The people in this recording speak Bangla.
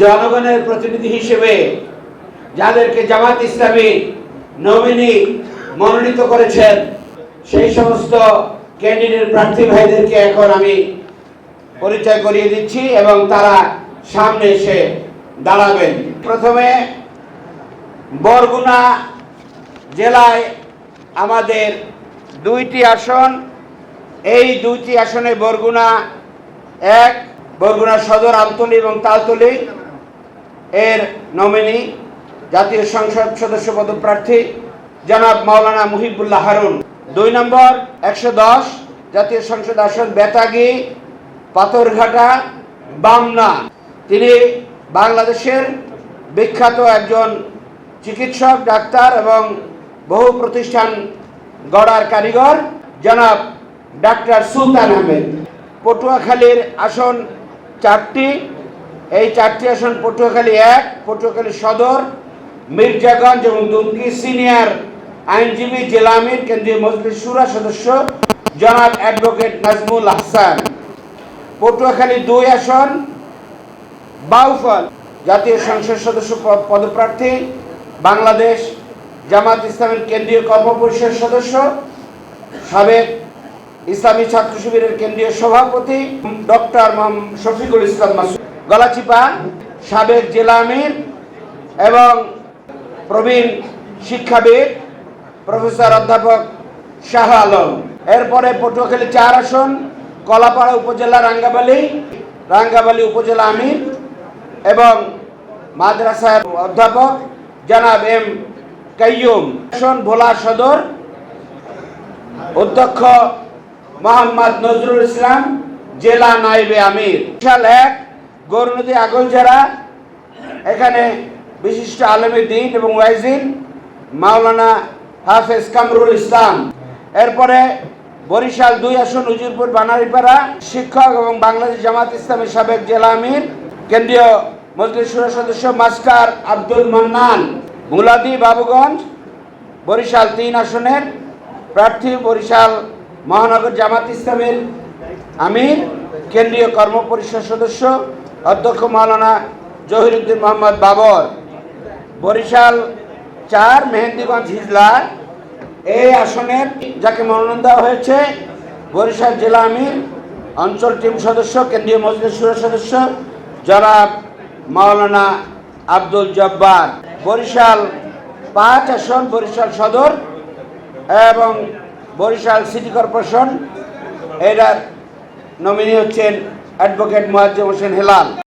জনগণের প্রতিনিধি হিসেবে যাদেরকে জামাত ইসলামী নমিনি মনোনীত করেছেন, সেই সমস্ত ক্যান্ডিডেট প্রার্থী ভাইদেরকে এখন আমি পরিচয় করিয়ে দিচ্ছি এবং তারা সামনে এসে দাঁড়াবেন। প্রথমে বরগুনা জেলায় আমাদের দুইটি আসন, এই দুইটি আসনে বরগুনা এক, বরগুনা সদর আমতলী এবং তালতলী। এর নমিনি জাতীয় সংসদ সদস্য পদপ্রার্থী জনাব মাওলানা মুহিবুল্লাহ হারুন। দুই নম্বর, একশো দশ, জাতীয় সংসদ আসন বেতাগি, পাথরঘাটা, বামনা। তিনি বাংলাদেশের বিখ্যাত একজন চিকিৎসক, ডাক্তার এবং বহু প্রতিষ্ঠান গড়ার কারিগর, জনাব ডাক্তার সুলতান আহমেদ। পটুয়াখালীর আসন চারটি এই চারটি আসন পটুয়াখালী এক, পটুয়াখালী সদর, মির্জাগঞ্জ এবং দুমকি সিনিয়র আইনজীবী জেলা আমির, কেন্দ্রীয় মজলিস সুরা সদস্য জনাব অ্যাডভোকেট নাজমুল হাসান পটুয়াখালী দুই আসন, বাউফল জাতীয় সংসদ সদস্য পদপ্রার্থী, বাংলাদেশ জামাত ইসলামের কেন্দ্রীয় কর্মপরিষদ সদস্য, সাবেক ইসলামী ছাত্র শিবিরের কেন্দ্রীয় সভাপতি, ডক্টর শফিকুল ইসলাম মাসুদ। গলাচিপা, সাবেক জেলা আমির এবং প্রবীণ শিক্ষাবিদ প্রফেসর অধ্যাপক শাহ আলম। এরপরে পটুয়াখালী চার আসন, কলাপাড়া উপজেলা রাঙ্গাবালি রাঙ্গাবালি উপজেলা আমির এবং মাদ্রাসার অধ্যাপক জনাব এম কাইয়ুম। আসন ভোলা সদর, অধ্যক্ষ মোহাম্মদ নজরুল ইসলাম, জেলা নাইবে আমির। বিশাল এক গৌরনদী আগলঝাড়া এখানে বিশিষ্ট আলমী দিন এবং ওয়াইজিন মাওলানা হাফেজ কামরুল ইসলাম। এরপরে বরিশাল দুই আসন উজিরপুর, বানারীপাড়া, শিক্ষক এবং বাংলাদেশ জামাত ইসলামের সাবেক জেলা আমির, কেন্দ্রীয় মজলিস সদস্য মাস্টার আব্দুল মান্নান, মুলাদি বাবুগঞ্জ, বরিশাল তিন আসনের প্রার্থী বরিশাল মহানগর জামাত ইসলামের আমির, কেন্দ্রীয় কর্মপরিষদ সদস্য অধ্যক্ষ মাওলানা জহিরুদ্দিন মোহাম্মদ বাবর, বরিশাল চার মেহেন্দিগঞ্জ হিজলা, এই আসনের যাকে মনোনয়ন দেওয়া হয়েছে, বরিশাল জেলা আমির, অঞ্চল টিম সদস্য, কেন্দ্রীয় মজলিস সুরা সদস্য, জনাব মাওলানা আব্দুল জব্বার। বরিশাল পাঁচ আসন, বরিশাল সদর এবং বরিশাল সিটি কর্পোরেশন এটার নমিনি হচ্ছেন অ্যাডভোকেট মোয়াজ্জেম হোসেন হেলাল।